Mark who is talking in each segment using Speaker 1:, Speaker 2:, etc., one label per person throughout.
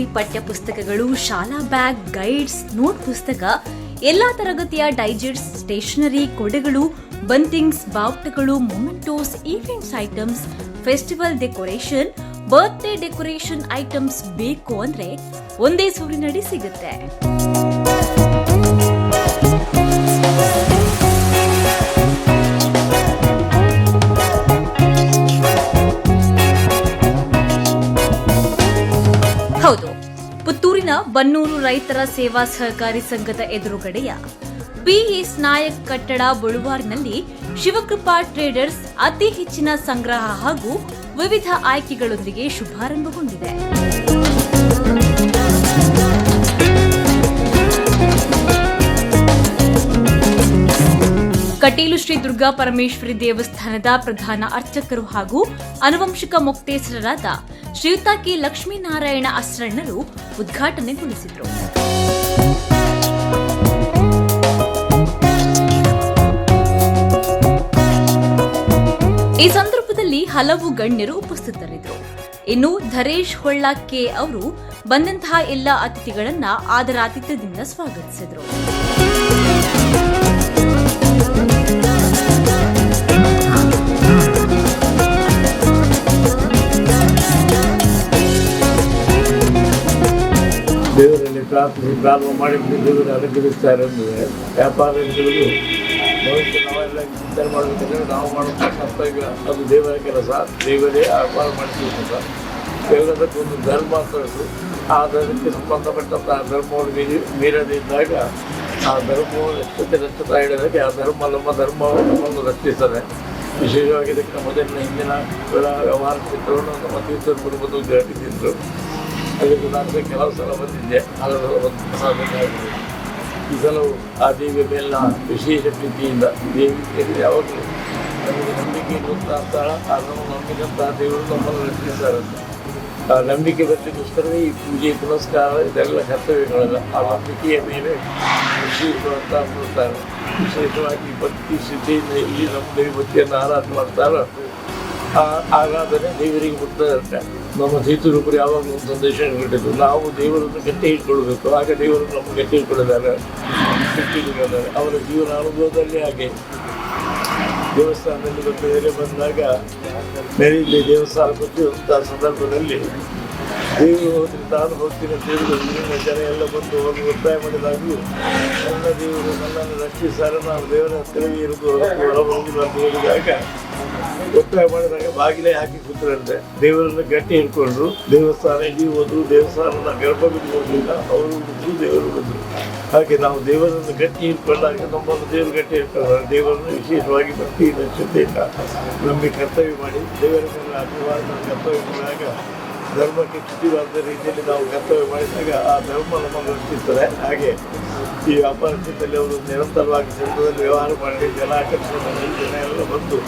Speaker 1: SSLC ಪಠ್ಯ ಪುಸ್ತಕಗಳು ಶಾಲಾ ಬ್ಯಾಗ್, ಗೈಡ್ಸ್, ನೋಟ್ ಪುಸ್ತಕ, ಎಲ್ಲಾ ತರಗತಿಯ ಡೈಜೆಟ್ಸ್ ಸ್ಟೇಷನರಿ ಕೊಡೆಗಳು, buntings, ಬಾವುಟಗಳು, mementos, events items, festival decoration, birthday decoration items ಬೇಕು ಅಂದ್ರೆ ಒಂದೇ ಸೂರಿನಡಿ ಸಿಗುತ್ತೆ. ಬನ್ನೂರು ರೈತರ ಸೇವಾ ಸಹಕಾರಿ ಸಂಘದ ಎದುರುಗಡೆಯ ಬಿಎಸ್ ನಾಯಕ್ ಕಟ್ಟಡ ಬುಳುವಾರ್ನಲ್ಲಿ ಶಿವಕೃಪಾ ಟ್ರೇಡರ್ಸ್ ಅತಿ ಹೆಚ್ಚಿನ ಸಂಗ್ರಹ ಹಾಗೂ ವಿವಿಧ ಆಯ್ಕೆಗಳೊಂದಿಗೆ ಶುಭಾರಂಭಗೊಂಡಿದೆ. ಕಟೀಲು ಶ್ರೀ ದುರ್ಗಾ ಪರಮೇಶ್ವರಿ ದೇವಸ್ಥಾನದ ಪ್ರಧಾನ ಅರ್ಚಕರು ಹಾಗೂ ಅನುವಂಶಿಕ ಮೊಕ್ತೇಸರರಾದ ಶ್ರೀಯುತ ಕೆ ಲಕ್ಷ್ಮೀನಾರಾಯಣ ಅಸ್ರಣ್ಣರು ಉದ್ಘಾಟನೆಗೊಳಿಸಿದರು ಈ ಸಂದರ್ಭದಲ್ಲಿ ಹಲವು ಗಣ್ಯರು ಉಪಸ್ಥಿತರಿದ್ದರು. ಇನ್ನು ಧರೇಶ್ ಹೊಳ್ಳ ಕೆ ಅವರು ಬಂದಂತಹ ಎಲ್ಲ ಅತಿಥಿಗಳನ್ನ ಆದರಾತಿಥ್ಯದಿಂದ ಸ್ವಾಗತಿಸಿದರು.
Speaker 2: ದೇವರಲ್ಲಿ ಪ್ರಾರ್ಥನೆ ಪ್ರಾರಂಭ ಮಾಡಿ ದೇವರು ಅನುಗ್ರಹಿಸ್ತಾರೆ ಅಂದರೆ ವ್ಯಾಪಾರಿಗಳು ಭವಿಷ್ಯ ನಾವೆಲ್ಲ ಚಿಂತನೆ ಮಾಡಬೇಕಂದ್ರೆ ನಾವು ಮಾಡುವಂಥ ಕರ್ತವ್ಯ ಅದು ದೇವರ ಕೆಲಸ, ದೇವರೇ ವ್ಯಾಪಾರ ಮಾಡಿಸಿರ್ತದ ದೇವರಂತ ಒಂದು ಧರ್ಮ ಅಂತ ಉಂಟು. ಆ ಧರ್ಮಕ್ಕೆ ಸಂಬಂಧಪಟ್ಟಂಥ ಆ ಧರ್ಮವನ್ನು ಮೀರಿ ಮೀರದಿದ್ದಾಗ ಆ ಧರ್ಮವನ್ನು ಎಷ್ಟೊತ್ತೆ ರಕ್ಷಿಸ್ತಾ ಹೇಳಿದಾಗ ಆ ಧರ್ಮ ನಮ್ಮ ಧರ್ಮವನ್ನು ನಮ್ಮನ್ನು ರಕ್ಷಿಸ್ತದೆ. ವಿಶೇಷವಾಗಿ ಇದಕ್ಕೆ ಮೊದಲಿನ ಹಿಂದಿನ ವ್ಯವಹಾರ ಚಿತ್ರವನ್ನು ನಮ್ಮ ತೀರ್ಥ ಕುಟುಂಬದ ಉದ್ಯೋಗಿಸಿದ್ರು ಅದಕ್ಕೆ ನಾನು ಕೆಲವು ಸಲ ಬಂದಿದ್ದೆ. ಅದರ ಒಂದು ಆಗಿದೆ. ಈ ಸಲವು ಆ ದೇವಿಯ ಮೇಲಿನ ವಿಶೇಷ ಪ್ರೀತಿಯಿಂದ ದೇವಿಯಲ್ಲಿ ಯಾವಾಗಲೂ ನಮಗೆ ನಂಬಿಕೆ ಇರುವಂತಹ ಆ ನಮ್ಮ ನಂಬಿದಂತಹ ದೇವರು ನಮ್ಮನ್ನು ರಕ್ಷಿಸ್ತಾರಂತೆ ಆ ನಂಬಿಕೆ ಬರಲಿಕ್ಕೋಸ್ಕರವೇ ಈ ಪೂಜೆ, ಪುನಸ್ಕಾರ ಇದೆಲ್ಲ ಕರ್ತವ್ಯಗಳೆಲ್ಲ. ಆ ನಂಬಿಕೆಯ ಮೇಲೆ ವಿಶೇಷವಂತ ಬಿಡ್ತಾರೆ ವಿಶೇಷವಾಗಿ ಭಕ್ತಿ ಸಿದ್ಧಿಯಿಂದ ಇಲ್ಲಿ ನಮ್ಮ ದೇವಿ ಭಕ್ತಿಯನ್ನು ಆರಾಧನೆ ಮಾಡ್ತಾರೆ, ಆ ಆರಾಧನೆ ದೇವರಿಗೆ ಬಿಡ್ತಾ ನಮ್ಮ ತೀರ್ಥರೂಪರು ಯಾವಾಗಲೂ ಒಂದು ಸಂದೇಶ ಕೊಟ್ಟಿದ್ದು ನಾವು ದೇವರನ್ನು ಗಟ್ಟಿ ಇಟ್ಕೊಳ್ಬೇಕು. ಆಗ ದೇವರು ನಮ್ಮ ಗಟ್ಟಿ ಇಟ್ಕೊಳ್ಳಿದ್ದಾರೆ ಗಟ್ಟಿ ಇಟ್ಕೊಂಡಿದ್ದಾರೆ ಅವರ ಜೀವನ ಅನುಭವದಲ್ಲಿ ಹಾಗೆ. ದೇವಸ್ಥಾನದಲ್ಲಿ ಬಂದು ಬೇರೆ ಬಂದಾಗ ಮೇಲಿಲ್ಲಿ ದೇವಸ್ಥಾನ ಗೊತ್ತಿರುವಂತಹ ಸಂದರ್ಭದಲ್ಲಿ ದೇವರು ಹೋದ್ರೆ ತಾನು ಹೋಗ್ತೀನಿ ಹೇಳಿದ್ರು. ಊರಿನ ಜನ ಎಲ್ಲ ಬಂದು ಹೋಗಿ ಒತ್ತಾಯ ಮಾಡಿದಾಗಲೂ ನನ್ನ ದೇವರು ನನ್ನನ್ನು ರಕ್ಷಿಸಾರ ನಾನು ದೇವರ ಹತ್ತಿರವೇ ಇರುವುದು ಹೊರಬಹುದು ಅಂತ ಹೇಳಿದಾಗ ಒತ್ತಾಯ ಮಾಡಿದಾಗ ಬಾಗಿಲೇ ಹಾಕಿ ಕೂತ್ರಂತೆ. ದೇವರನ್ನು ಗಟ್ಟಿ ಹಿಡ್ಕೊಂಡ್ರು. ದೇವಸ್ಥಾನ ಇಲ್ಲಿ ಹೋದ್ರು, ದೇವಸ್ಥಾನದ ಗರ್ಭಗುಡಿ ಹೋಗಲಿಲ್ಲ ಅವರು ಬಿದ್ರು ದೇವರು ಬಂದರು ಹಾಗೆ ನಾವು ದೇವರನ್ನು ಗಟ್ಟಿ ಹಿಡ್ಕೊಂಡಾಗ ನಮ್ಮನ್ನು ದೇವರು ಗಟ್ಟಿ ಹಿಡ್ಕೊಂಡ್ರೆ. ದೇವರನ್ನು ವಿಶೇಷವಾಗಿ ಭಕ್ತಿಯಿಂದ, ಶ್ರದ್ಧೆಯಿಂದ ನಮಗೆ ಕರ್ತವ್ಯ ಮಾಡಿ ದೇವರ ಮೇಲೆ ಆಶೀರ್ವಾದ, ಕರ್ತವ್ಯ ಮಾಡಿದಾಗ ಧರ್ಮಕ್ಕೆ ಚ್ಯುತಿವಾದ ರೀತಿಯಲ್ಲಿ ನಾವು ಕರ್ತವ್ಯ ಮಾಡಿದಾಗ ಆ ಧರ್ಮ ನಮ್ಮನ್ನು ರಕ್ಷಿಸ್ತಾರೆ ಹಾಗೆ ಈ ವ್ಯಾಪಾರ ಕ್ಷೇತ್ರದಲ್ಲಿ ಅವರು ನಿರಂತರವಾಗಿ ಸಂಘದಲ್ಲಿ ವ್ಯವಹಾರ ಮಾಡಿ, ಜನ ಆಕರ್ಷಣೆ ಜನ ಎಲ್ಲ ಬಂದು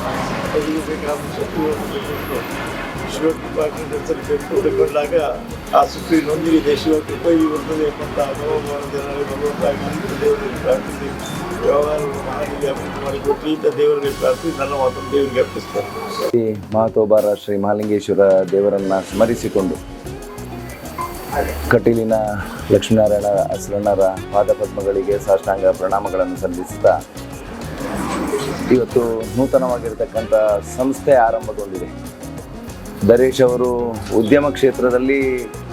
Speaker 2: ಬೇಕಾದ ಶಕ್ತಿಯನ್ನು ಕೊಟ್ಟು ಶಿವಕೃಪಾ ಹೆಸರು ತೆಗೆದುಕೊಂಡಾಗ ಆ ಸುತ್ತಿನೊಂದಿಗೆ ಶಿವಕೃಪ ಈ ಬರ್ತದೆ ಎಂಬಂತ ಅನುಭವ ಜನರಿಗೆ ಬರುವಂತಾಗಲಿ ದೇವರಿಗೆ ಪ್ರಾರ್ಥಿಸಿ ವ್ಯವಹಾರವನ್ನು
Speaker 3: ಶ್ರೀ ಮಹತೋಬಾರ ಶ್ರೀ ಮಹಾಲಿಂಗೇಶ್ವರ ದೇವರನ್ನ ಸ್ಮರಿಸಿಕೊಂಡು ಕಟೀಲಿನ ಲಕ್ಷ್ಮೀನಾರಾಯಣ ಅಸರಣ್ಣರ ಪಾದಪದ್ಮಗಳಿಗೆ ಸಾಷ್ಟಾಂಗ ಪ್ರಣಾಮಗಳನ್ನು ಸಲ್ಲಿಸುತ್ತಾ ಇವತ್ತು ನೂತನವಾಗಿರತಕ್ಕಂಥ ಸಂಸ್ಥೆ ಆರಂಭಗೊಂಡಿದೆ. ದರೇಶ್ ಅವರು ಉದ್ಯಮ ಕ್ಷೇತ್ರದಲ್ಲಿ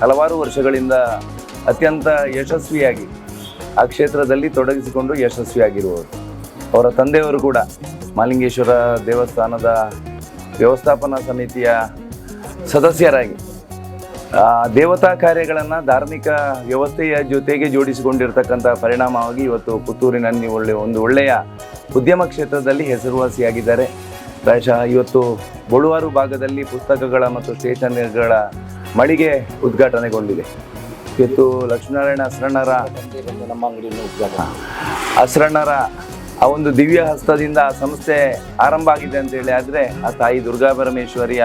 Speaker 3: ಹಲವಾರು ವರ್ಷಗಳಿಂದ ಅತ್ಯಂತ ಯಶಸ್ವಿಯಾಗಿ ಆ ಕ್ಷೇತ್ರದಲ್ಲಿ ತೊಡಗಿಸಿಕೊಂಡು ಯಶಸ್ವಿಯಾಗಿರುವವರು. ಅವರ ತಂದೆಯವರು ಕೂಡ ಮಾಲಿಂಗೇಶ್ವರ ದೇವಸ್ಥಾನದ ವ್ಯವಸ್ಥಾಪನಾ ಸಮಿತಿಯ ಸದಸ್ಯರಾಗಿ ದೇವತಾ ಕಾರ್ಯಗಳನ್ನು ಧಾರ್ಮಿಕ ವ್ಯವಸ್ಥೆಯ ಜೊತೆಗೆ ಜೋಡಿಸಿಕೊಂಡಿರ್ತಕ್ಕಂಥ ಪರಿಣಾಮವಾಗಿ ಇವತ್ತು ಪುತ್ತೂರಿನಲ್ಲಿ ಒಳ್ಳೆ, ಒಂದು ಒಳ್ಳೆಯ ಉದ್ಯಮ ಕ್ಷೇತ್ರದಲ್ಲಿ ಹೆಸರುವಾಸಿಯಾಗಿದ್ದಾರೆ. ಪ್ರಾಯಶಃ ಇವತ್ತು ಬಳುವಾರು ಭಾಗದಲ್ಲಿ ಪುಸ್ತಕಗಳ ಮತ್ತು ಸ್ಟೇಷನರಿಗಳ ಮಳಿಗೆ ಉದ್ಘಾಟನೆಗೊಂಡಿದೆ. ಇವತ್ತು ಲಕ್ಷ್ಮೀನಾರಾಯಣ ಅಸರಣ್ಣರ
Speaker 2: ನಮ್ಮ ಅಂಗಡಿಯನ್ನು ಉದ್ಘಾಟನೆ
Speaker 3: ಅಸರಣ್ಣರ ಆ ಒಂದು ದಿವ್ಯ ಹಸ್ತದಿಂದ ಆ ಸಂಸ್ಥೆ ಆರಂಭ ಆಗಿದೆ ಅಂತೇಳಿ ಆದರೆ ಆ ತಾಯಿ ದುರ್ಗಾ ಪರಮೇಶ್ವರಿಯ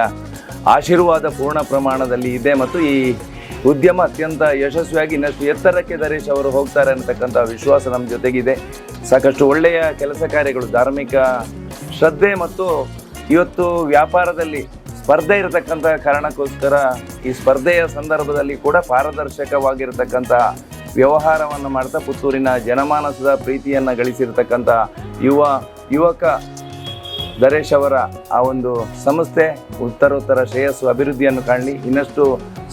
Speaker 3: ಆಶೀರ್ವಾದ ಪೂರ್ಣ ಪ್ರಮಾಣದಲ್ಲಿ ಇದೆ ಮತ್ತು ಈ ಉದ್ಯಮ ಅತ್ಯಂತ ಯಶಸ್ವಿಯಾಗಿ ಇನ್ನಷ್ಟು ಎತ್ತರಕ್ಕೆ ದರೇಶ್ ಅವರು ಹೋಗ್ತಾರೆ ಅನ್ನತಕ್ಕಂಥ ವಿಶ್ವಾಸ ನಮ್ಮ ಜೊತೆಗಿದೆ. ಸಾಕಷ್ಟು ಒಳ್ಳೆಯ ಕೆಲಸ ಕಾರ್ಯಗಳು, ಧಾರ್ಮಿಕ ಶ್ರದ್ಧೆ ಮತ್ತು ಇವತ್ತು ವ್ಯಾಪಾರದಲ್ಲಿ ಸ್ಪರ್ಧೆ ಇರತಕ್ಕಂಥ ಕಾರಣಕ್ಕೋಸ್ಕರ ಈ ಸ್ಪರ್ಧೆಯ ಸಂದರ್ಭದಲ್ಲಿ ಕೂಡ ಪಾರದರ್ಶಕವಾಗಿರತಕ್ಕಂಥ ವ್ಯವಹಾರವನ್ನು ಮಾಡ್ತಾ ಪುತ್ತೂರಿನ ಜನಮಾನಸದ ಪ್ರೀತಿಯನ್ನು ಗಳಿಸಿರ್ತಕ್ಕಂಥ ಯುವ ಯುವಕ ದರೇಶ್ ಅವರ ಆ ಒಂದು ಸಂಸ್ಥೆ, ಉತ್ತರೋತ್ತರ ಶ್ರೇಯಸ್ಸು ಅಭಿವೃದ್ಧಿಯನ್ನು ಕಾಣಲಿ. ಇನ್ನಷ್ಟು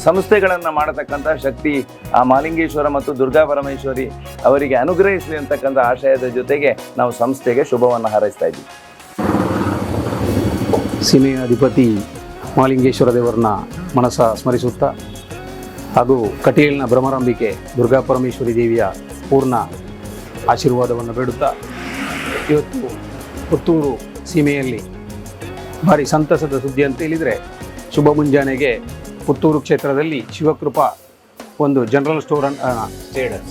Speaker 3: ಸಂಸ್ಥೆಗಳನ್ನು ಮಾಡತಕ್ಕಂಥ ಶಕ್ತಿ ಆ ಮಾಲಿಂಗೇಶ್ವರ ಮತ್ತು ದುರ್ಗಾ ಪರಮೇಶ್ವರಿ ಅವರಿಗೆ ಅನುಗ್ರಹಿಸಲಿ ಅಂತಕ್ಕಂಥ ಆಶಯದ ಜೊತೆಗೆ ನಾವು ಸಂಸ್ಥೆಗೆ ಶುಭವನ್ನು ಹಾರೈಸ್ತಾ ಇದ್ದೀವಿ.
Speaker 4: ಸೀಮೆಯ ಅಧಿಪತಿ ಮಾಲಿಂಗೇಶ್ವರ ದೇವರನ್ನ ಮನಸ ಸ್ಮರಿಸುತ್ತಾ ಹಾಗೂ ಕಟೀಲಿನ ಭ್ರಮರಾಂಬಿಕೆ ದುರ್ಗಾ ಪರಮೇಶ್ವರಿ ದೇವಿಯ ಪೂರ್ಣ ಆಶೀರ್ವಾದವನ್ನು ಬೇಡುತ್ತಾ ಇವತ್ತು ಪುತ್ತೂರು ಸೀಮೆಯಲ್ಲಿ ಭಾರಿ ಸಂತಸದ ಸುದ್ದಿ ಅಂತ ಹೇಳಿದರೆ ಶುಭ ಮುಂಜಾನೆಗೆ ಪುತ್ತೂರು ಕ್ಷೇತ್ರದಲ್ಲಿ ಶಿವಕೃಪಾ ಒಂದು ಜನರಲ್ ಸ್ಟೋರ್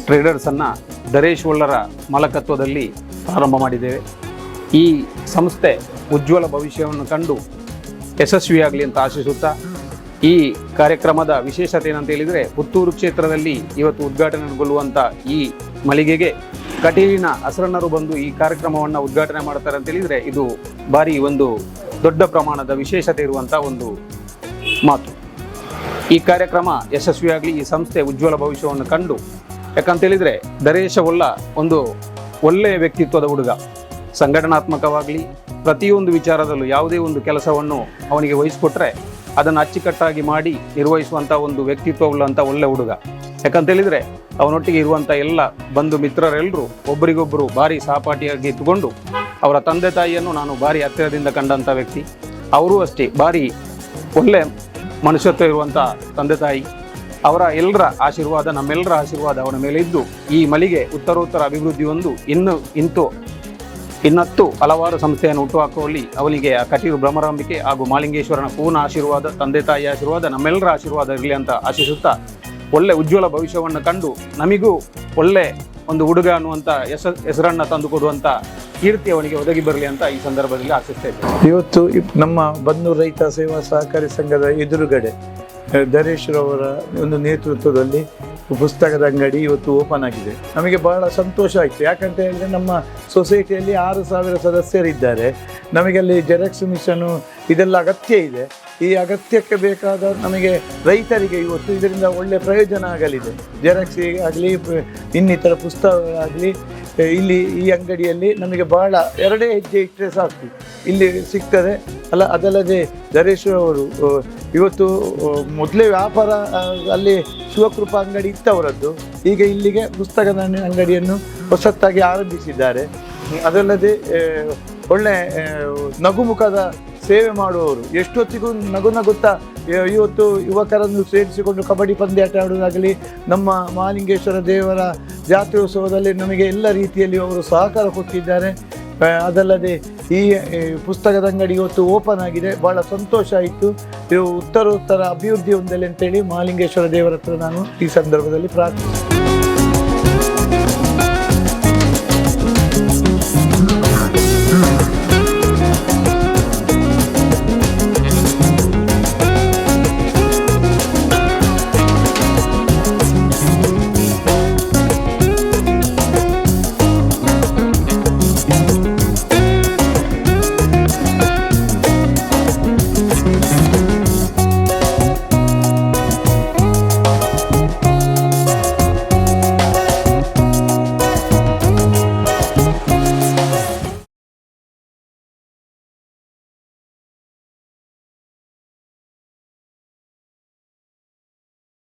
Speaker 4: ಟ್ರೇಡರ್ಸನ್ನು ದರೇಶ್ ಒಳ್ಳರ ಮಾಲಕತ್ವದಲ್ಲಿ ಪ್ರಾರಂಭ ಮಾಡಿದ್ದೇವೆ. ಈ ಸಂಸ್ಥೆ ಉಜ್ವಲ ಭವಿಷ್ಯವನ್ನು ಕಂಡು ಯಶಸ್ವಿಯಾಗಲಿ ಅಂತ ಆಶಿಸುತ್ತಾ, ಈ ಕಾರ್ಯಕ್ರಮದ ವಿಶೇಷತೆ ಏನಂತ ಹೇಳಿದರೆ ಪುತ್ತೂರು ಕ್ಷೇತ್ರದಲ್ಲಿ ಇವತ್ತು ಉದ್ಘಾಟನೆಗೊಳ್ಳುವಂಥ ಈ ಮಳಿಗೆಗೆ ಕಟೀಲಿನ ಹಸರಣ್ಣರು ಬಂದು ಈ ಕಾರ್ಯಕ್ರಮವನ್ನು ಉದ್ಘಾಟನೆ ಮಾಡ್ತಾರೆ ಅಂತ ಹೇಳಿದರೆ ಇದು ಭಾರಿ ಒಂದು ದೊಡ್ಡ ಪ್ರಮಾಣದ ವಿಶೇಷತೆ ಇರುವಂಥ ಒಂದು ಮಾತು. ಈ ಕಾರ್ಯಕ್ರಮ ಯಶಸ್ವಿಯಾಗಲಿ ಈ ಸಂಸ್ಥೆ ಉಜ್ವಲ ಭವಿಷ್ಯವನ್ನು ಕಂಡು ಯಾಕಂತೇಳಿದರೆ ದರೇಶ ಒಲ್ಲ ಒಂದು ಒಳ್ಳೆಯ ವ್ಯಕ್ತಿತ್ವದ ಹುಡುಗ. ಸಂಘಟನಾತ್ಮಕವಾಗಲಿ, ಪ್ರತಿಯೊಂದು ವಿಚಾರದಲ್ಲೂ ಯಾವುದೇ ಒಂದು ಕೆಲಸವನ್ನು ಅವನಿಗೆ ವಹಿಸಿಕೊಟ್ರೆ ಅದನ್ನು ಅಚ್ಚುಕಟ್ಟಾಗಿ ಮಾಡಿ ನಿರ್ವಹಿಸುವಂಥ ಒಂದು ವ್ಯಕ್ತಿತ್ವವುಳ್ಳಂಥ ಒಳ್ಳೆ ಹುಡುಗ. ಯಾಕಂತೇಳಿದರೆ, ಅವನೊಟ್ಟಿಗೆ ಇರುವಂಥ ಎಲ್ಲ ಬಂಧು ಮಿತ್ರರೆಲ್ಲರೂ ಒಬ್ಬರಿಗೊಬ್ಬರು ಭಾರಿ ಸಹಪಾಠಿಯಾಗಿ ಇಟ್ಟುಕೊಂಡು ಅವರ ತಂದೆ ತಾಯಿಯನ್ನು ನಾನು ಭಾರಿ ಹತ್ತಿರದಿಂದ ಕಂಡಂಥ ವ್ಯಕ್ತಿ. ಅವರೂ ಅಷ್ಟೇ ಭಾರಿ ಒಳ್ಳೆ ಮನುಷ್ಯತ್ವ ಇರುವಂಥ ತಂದೆ ತಾಯಿ. ಅವರ ಎಲ್ಲರ ಆಶೀರ್ವಾದ ನಮ್ಮೆಲ್ಲರ ಆಶೀರ್ವಾದ ಅವನ ಮೇಲೆ ಇದ್ದು ಈ ಮಳಿಗೆ ಉತ್ತರೋತ್ತರ ಅಭಿವೃದ್ಧಿ ಒಂದು ಇನ್ನು ಇಂತು ಇನ್ನತ್ತು ಹಲವಾರು ಸಂಸ್ಥೆಯನ್ನು ಹುಟ್ಟುಹಾಕುವಲ್ಲಿ ಅವನಿಗೆ ಆ ಕಟೀರು ಭ್ರಮರಾಂಬಿಕೆ ಹಾಗೂ ಮಾಲಿಂಗೇಶ್ವರನ ಪೂರ್ಣ ಆಶೀರ್ವಾದ ತಂದೆ ತಾಯಿಯ ಆಶೀರ್ವಾದ ನಮ್ಮೆಲ್ಲರ ಆಶೀರ್ವಾದ ಇರಲಿ ಅಂತ ಆಶಿಸುತ್ತಾ ಒಳ್ಳೆ ಉಜ್ವಲ ಭವಿಷ್ಯವನ್ನು ಕಂಡು ನಮಿಗೂ ಒಳ್ಳೆ ಒಂದು ಹುಡುಗ ಅನ್ನುವಂಥ ಹೆಸ ಹೆಸರನ್ನು ತಂದುಕೊಡುವಂಥ ಕೀರ್ತಿ ಅವನಿಗೆ ಒದಗಿ ಬರಲಿ ಅಂತ ಈ ಸಂದರ್ಭದಲ್ಲಿ ಆಶಿಸ್ತೇವೆ
Speaker 5: ಇವತ್ತು ನಮ್ಮ ಬನ್ನೂರು ರೈತ ಸೇವಾ ಸಹಕಾರಿ ಸಂಘದ ಎದುರುಗಡೆ ಅಹ್, ದರೇಶ್ ರವರ ಒಂದು ನೇತೃತ್ವದಲ್ಲಿ ಪುಸ್ತಕದ ಅಂಗಡಿ ಇವತ್ತು ಓಪನ್ ಆಗಿದೆ. ನಮಗೆ ಬಹಳ ಸಂತೋಷ ಆಯಿತು. ಯಾಕಂತ ಹೇಳಿದರೆ ನಮ್ಮ ಸೊಸೈಟಿಯಲ್ಲಿ ಆರು ಸಾವಿರ ಸದಸ್ಯರಿದ್ದಾರೆ. ನಮಗೆ ಅಲ್ಲಿ ಜೆರಾಕ್ಸ್ ಮಿಷನು ಇದೆಲ್ಲ ಅಗತ್ಯ ಇದೆ. ಈ ಅಗತ್ಯಕ್ಕೆ ಬೇಕಾದ ನಮಗೆ ರೈತರಿಗೆ ಇವತ್ತು ಇದರಿಂದ ಒಳ್ಳೆ ಪ್ರಯೋಜನ ಆಗಲಿದೆ. ಜೆರಾಕ್ಸ್ ಆಗಲಿ, ಇನ್ನಿತರ ಪುಸ್ತಕಗಳಾಗಲಿ, ಇಲ್ಲಿ ಈ ಅಂಗಡಿಯಲ್ಲಿ ನಮಗೆ ಬಹಳ ಎರಡೇ ಹೆಜ್ಜೆ ಇಟ್ಟರೆ ಸಾಕು. ಇಲ್ಲಿ ಸಿಗ್ತದೆ. ಅಲ್ಲ, ಅದಲ್ಲದೆ ದರೇಶ್ ಅವರು ಇವತ್ತು ಮೊದಲೇ ವ್ಯಾಪಾರ ಅಲ್ಲಿ ಶಿವಕೃಪಾ ಅಂಗಡಿ ಇತ್ತವರದ್ದು. ಈಗ ಇಲ್ಲಿಗೆ ಪುಸ್ತಕದ ಅಂಗಡಿಯನ್ನು ಹೊಸತ್ತಾಗಿ ಆರಂಭಿಸಿದ್ದಾರೆ. ಅದಲ್ಲದೆ ಒಳ್ಳೆ ನಗುಮುಖದ ಸೇವೆ ಮಾಡುವವರು. ಎಷ್ಟೊತ್ತಿಗೂ ನಗು ನಗುತ್ತಾ ಇವತ್ತು ಯುವಕರನ್ನು ಸೇರಿಸಿಕೊಂಡು ಕಬಡ್ಡಿ ಪಂದ್ಯಾಟ ಆಡುವುದಾಗಲಿ, ನಮ್ಮ ಮಹಾಲಿಂಗೇಶ್ವರ ದೇವರ ಜಾತ್ರೋತ್ಸವದಲ್ಲಿ ನಮಗೆ ಎಲ್ಲ ರೀತಿಯಲ್ಲಿ ಅವರು ಸಹಕಾರ ಕೊಟ್ಟಿದ್ದಾರೆ. ಅದಲ್ಲದೆ ಈ ಪುಸ್ತಕದ ಅಂಗಡಿ ಇವತ್ತು ಓಪನ್ ಆಗಿದೆ. ಭಾಳ ಸಂತೋಷ ಆಯಿತು. ಇದು ಉತ್ತರೋತ್ತರ ಅಭಿವೃದ್ಧಿ ಹೊಂದಲಿ ಅಂತೇಳಿ ಮಹಾಲಿಂಗೇಶ್ವರ ದೇವರ ಹತ್ರ ನಾನು ಈ ಸಂದರ್ಭದಲ್ಲಿ ಪ್ರಾರ್ಥಿಸ್ತೇನೆ